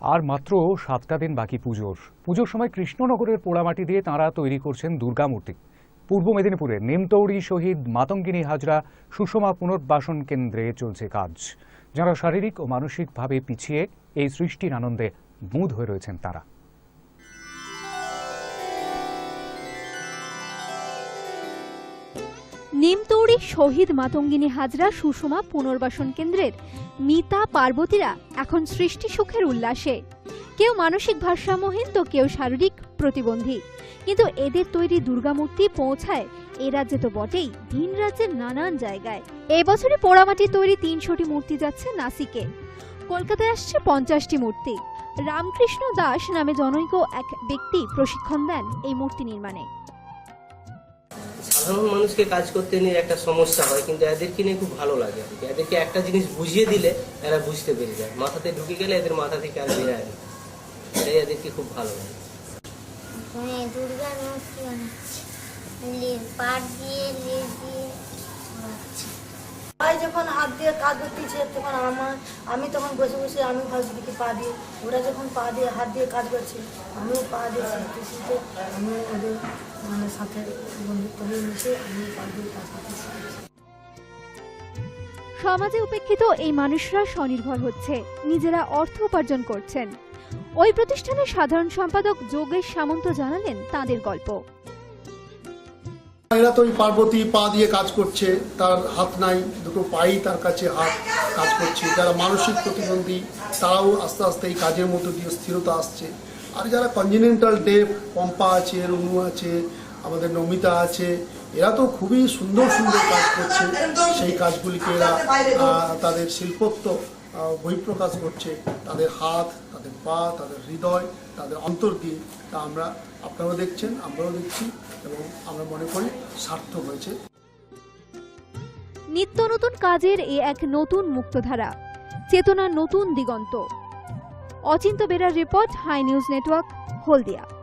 আর মাত্র সাতটা দিন বাকি পুজোর। পুজোর সময় কৃষ্ণনগরের পোড়ামাটি দিয়ে তাঁরা তৈরি করছেন দুর্গা মূর্তি। পূর্ব মেদিনীপুরে নিমতৌড়ি শহীদ মাতঙ্গিনী হাজরা সুষমা পুনর্বাসন কেন্দ্রে চলছে কাজ। যারা শারীরিক ও মানসিকভাবে পিছিয়ে এই সৃষ্টির আনন্দে মুদ হয়ে রয়েছেন তারা। নিমতৌড়ি শহীদ মাতঙ্গিনী হাজরা সুষমা পুনর্বাসন কেন্দ্রের মিতা পার্বতীরা এখন সৃষ্টি সুখের উল্লাসে। কেউ মানসিক ভারসাম্যহীন, তো কেউ শারীরিক প্রতিবন্ধী। কিন্তু এদের তৈরি দুর্গামূর্তি পৌঁছায় এ রাজ্যে তো বটেই, ভিন রাজ্যের নানান জায়গায়। এবছরে পোড়ামাটির তৈরি তিনশোটি মূর্তি যাচ্ছে নাসিকে। কলকাতায় আসছে পঞ্চাশটি মূর্তি। রামকৃষ্ণ দাস নামে জনৈক এক ব্যক্তি প্রশিক্ষণ দেন এই মূর্তি নির্মাণে। সাধারণ মানুষকে কাজ করতে নিয়ে একটা সমস্যা হয়, কিন্তু এদেরকে নিয়ে খুব ভালো লাগে। আর। এদেরকে একটা জিনিস বুঝিয়ে দিলে এরা বুঝতে পেরে যায়। মাথাতে ঢুকে গেলে এদের মাথা থেকে আর বেরোয় না। এদেরকে খুব ভালো লাগে মানে দুর্গার মূর্তি বানাচ্ছি লেজ পাট দিয়ে লেজ দিয়ে বানাচ্ছি ভাই যখন হাত দিয়ে কাজ করতেছে তখন আমার, আমি তখন বসে বসে আমি ভাবছি কি পা দিয়ে, ওরা যখন পা দিয়ে হাত দিয়ে কাজ করছে, আমিও পা দিয়ে শিখতে শিখতে আমি ওদের মানে সাথে বন্ধুত্ব হয়ে মিশে আমি পা দিয়ে কাজ করতে সমাজে উপেক্ষিত এই মানুষরা স্বনির্ভর হচ্ছে, নিজেরা অর্থ উপার্জন করছেন। ওই প্রতিষ্ঠানের সাধারণ সম্পাদক যোগেশ সামন্ত জানালেন তাদের গল্প। এরা তো ওই পার্বতী পা দিয়ে কাজ করছে, তার হাত নাই, দুটো পাই তার কাছে হাত কাজ করছে, যারা মানসিক প্রতিবন্ধী তারাও আস্তে আস্তে এই কাজের মধ্য দিয়ে স্থিরতা আসছে। আর যারা কনজিনেন্টাল ডেপ পম্পা আছে, রুনু আছে, আমাদের নমিতা আছে, এরা তো খুবই সুন্দর সুন্দর কাজ করছে। সেই কাজগুলিকে এরা তাদের শিল্পত্ব বহিঃপ্রকাশ করছে তাদের হাত, তাদের পা, তাদের হৃদয়, তাদের অন্তর দিয়ে। তা আমরা, আপনারাও দেখছেন, আমরাও দেখছি, এবং আমরা মনে করি সার্থক হয়েছে। নিত্য নতুন কাজের এ এক নতুন মুক্তধারা, চেতনার নতুন দিগন্ত। Achinta বেরার report, high news network, Haldia.